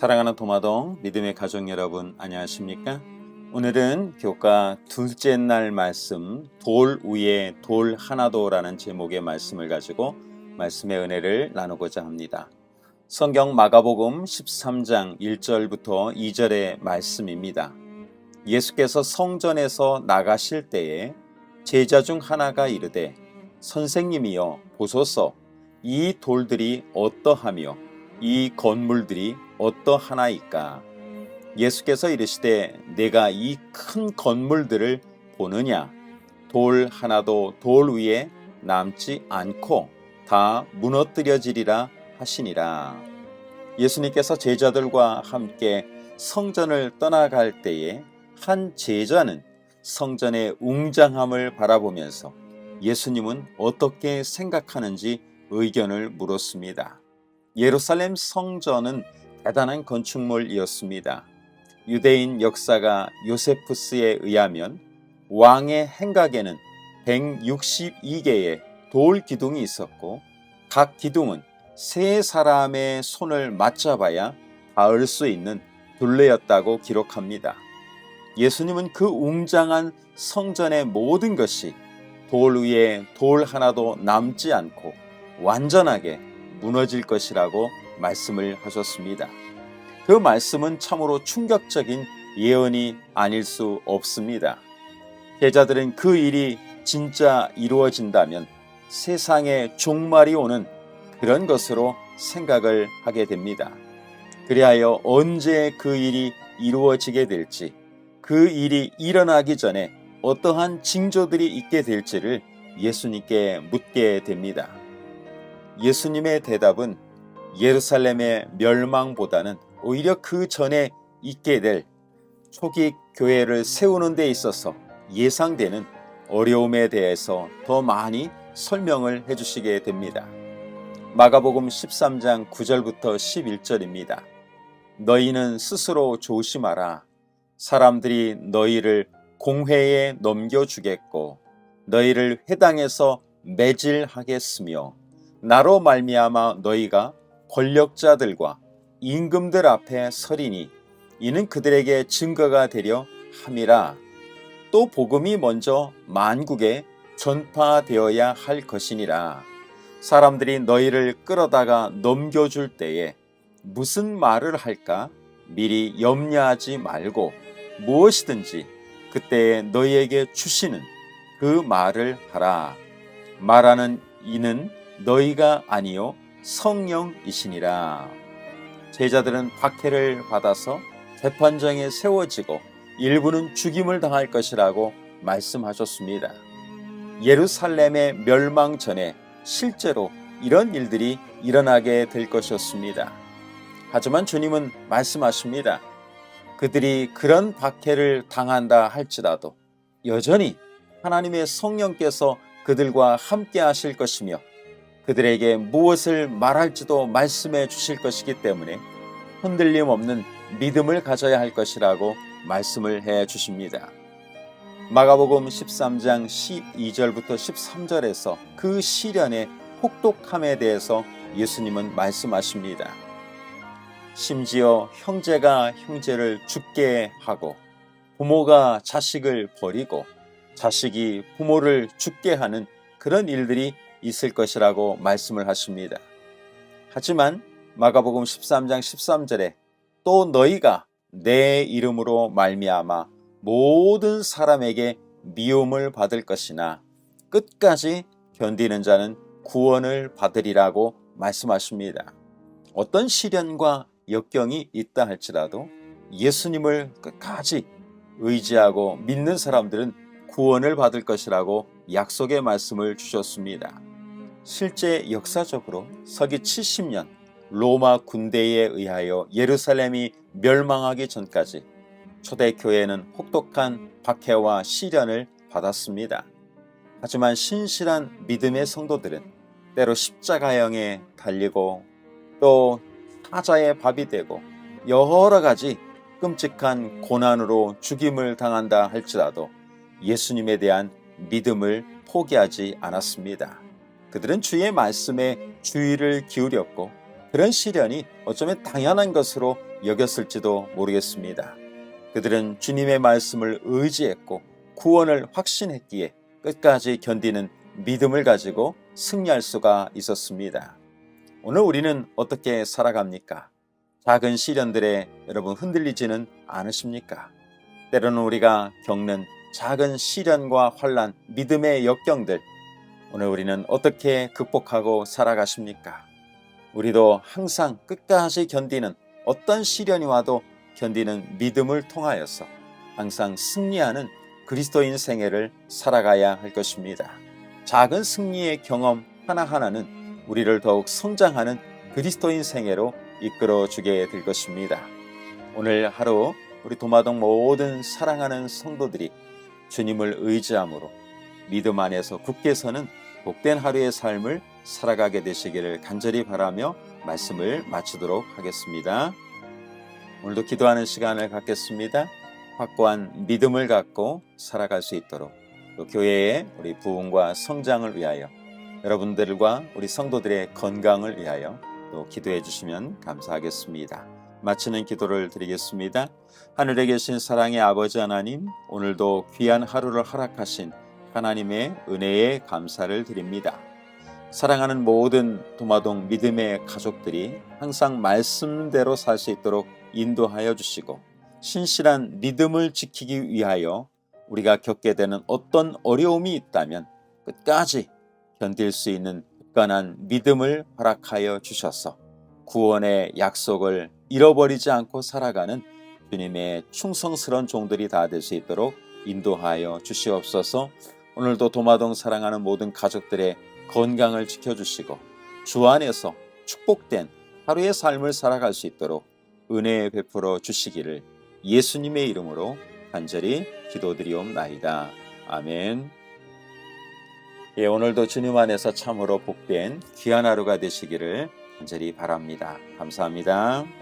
사랑하는 도마동 믿음의 가족 여러분 안녕하십니까? 오늘은 교과 둘째 날 말씀 돌 위에 돌 하나도라는 제목의 말씀을 가지고 말씀의 은혜를 나누고자 합니다. 성경 마가복음 13장 1절부터 2절의 말씀입니다. 예수께서 성전에서 나가실 때에 제자 중 하나가 이르되 선생님이여 보소서 이 돌들이 어떠하며 이 건물들이 어떠하나이까? 예수께서 이르시되 내가 이 큰 건물들을 보느냐? 돌 하나도 돌 위에 남지 않고 다 무너뜨려지리라 하시니라. 예수님께서 제자들과 함께 성전을 떠나갈 때에 한 제자는 성전의 웅장함을 바라보면서 예수님은 어떻게 생각하는지 의견을 물었습니다. 예루살렘 성전은 대단한 건축물이었습니다. 유대인 역사가 요세푸스에 의하면 왕의 행각에는 162개의 돌 기둥이 있었고 각 기둥은 세 사람의 손을 맞잡아야 닿을 수 있는 둘레였다고 기록합니다. 예수님은 그 웅장한 성전의 모든 것이 돌 위에 돌 하나도 남지 않고 완전하게 무너질 것이라고 말씀을 하셨습니다. 그 말씀은 참으로 충격적인 예언이 아닐 수 없습니다. 제자들은 그 일이 진짜 이루어진다면 세상에 종말이 오는 그런 것으로 생각을 하게 됩니다. 그리하여 언제 그 일이 이루어지게 될지, 그 일이 일어나기 전에 어떠한 징조들이 있게 될지를 예수님께 묻게 됩니다. 예수님의 대답은 예루살렘의 멸망보다는 오히려 그 전에 있게 될 초기 교회를 세우는 데 있어서 예상되는 어려움에 대해서 더 많이 설명을 해주시게 됩니다. 마가복음 13장 9절부터 11절입니다. 너희는 스스로 조심하라. 사람들이 너희를 공회에 넘겨주겠고 너희를 회당에서 매질하겠으며 나로 말미암아 너희가 권력자들과 임금들 앞에 서리니 이는 그들에게 증거가 되려 함이라. 또 복음이 먼저 만국에 전파되어야 할 것이니라. 사람들이 너희를 끌어다가 넘겨줄 때에 무슨 말을 할까 미리 염려하지 말고 무엇이든지 그때에 너희에게 주시는 그 말을 하라. 말하는 이는 너희가 아니요 성령이시니라. 제자들은 박해를 받아서 재판정에 세워지고 일부는 죽임을 당할 것이라고 말씀하셨습니다. 예루살렘의 멸망 전에 실제로 이런 일들이 일어나게 될 것이었습니다. 하지만 주님은 말씀하십니다. 그들이 그런 박해를 당한다 할지라도 여전히 하나님의 성령께서 그들과 함께 하실 것이며 그들에게 무엇을 말할지도 말씀해 주실 것이기 때문에 흔들림 없는 믿음을 가져야 할 것이라고 말씀을 해 주십니다. 마가복음 13장 12절부터 13절에서 그 시련의 혹독함에 대해서 예수님은 말씀하십니다. 심지어 형제가 형제를 죽게 하고 부모가 자식을 버리고 자식이 부모를 죽게 하는 그런 일들이 있을 것이라고 말씀을 하십니다. 하지만 마가복음 13장 13절에 또 너희가 내 이름으로 말미암아 모든 사람에게 미움을 받을 것이나 끝까지 견디는 자는 구원을 받으리라고 말씀하십니다. 어떤 시련과 역경이 있다 할지라도 예수님을 끝까지 의지하고 믿는 사람들은 구원을 받을 것이라고 약속의 말씀을 주셨습니다. 실제 역사적으로 서기 70년 로마 군대에 의하여 예루살렘이 멸망하기 전까지 초대교회는 혹독한 박해와 시련을 받았습니다. 하지만 신실한 믿음의 성도들은 때로 십자가형에 달리고 또 사자의 밥이 되고 여러 가지 끔찍한 고난으로 죽임을 당한다 할지라도 예수님에 대한 믿음을 포기하지 않았습니다. 그들은 주의 말씀에 주의를 기울였고 그런 시련이 어쩌면 당연한 것으로 여겼을지도 모르겠습니다. 그들은 주님의 말씀을 의지했고 구원을 확신했기에 끝까지 견디는 믿음을 가지고 승리할 수가 있었습니다. 오늘 우리는 어떻게 살아갑니까? 작은 시련들에 여러분 흔들리지는 않으십니까? 때로는 우리가 겪는 작은 시련과 환란, 믿음의 역경들, 오늘 우리는 어떻게 극복하고 살아가십니까? 우리도 항상 끝까지 견디는 어떤 시련이 와도 견디는 믿음을 통하여서 항상 승리하는 그리스도인 생애를 살아가야 할 것입니다. 작은 승리의 경험 하나하나는 우리를 더욱 성장하는 그리스도인 생애로 이끌어 주게 될 것입니다. 오늘 하루 우리 도마동 모든 사랑하는 성도들이 주님을 의지함으로 믿음 안에서 굳게 서는 복된 하루의 삶을 살아가게 되시기를 간절히 바라며 말씀을 마치도록 하겠습니다. 오늘도 기도하는 시간을 갖겠습니다. 확고한 믿음을 갖고 살아갈 수 있도록 또 교회의 우리 부흥과 성장을 위하여 여러분들과 우리 성도들의 건강을 위하여 또 기도해 주시면 감사하겠습니다. 마치는 기도를 드리겠습니다. 하늘에 계신 사랑의 아버지 하나님, 오늘도 귀한 하루를 허락하신 하나님의 은혜에 감사를 드립니다. 사랑하는 모든 도마동 믿음의 가족들이 항상 말씀대로 살 수 있도록 인도하여 주시고 신실한 믿음을 지키기 위하여 우리가 겪게 되는 어떤 어려움이 있다면 끝까지 견딜 수 있는 굳건한 믿음을 허락하여 주셔서 구원의 약속을 잃어버리지 않고 살아가는 주님의 충성스러운 종들이 다 될 수 있도록 인도하여 주시옵소서. 오늘도 도마동 사랑하는 모든 가족들의 건강을 지켜주시고 주 안에서 축복된 하루의 삶을 살아갈 수 있도록 은혜 베풀어 주시기를 예수님의 이름으로 간절히 기도드리옵나이다. 아멘. 예, 오늘도 주님 안에서 참으로 복된 귀한 하루가 되시기를 간절히 바랍니다. 감사합니다.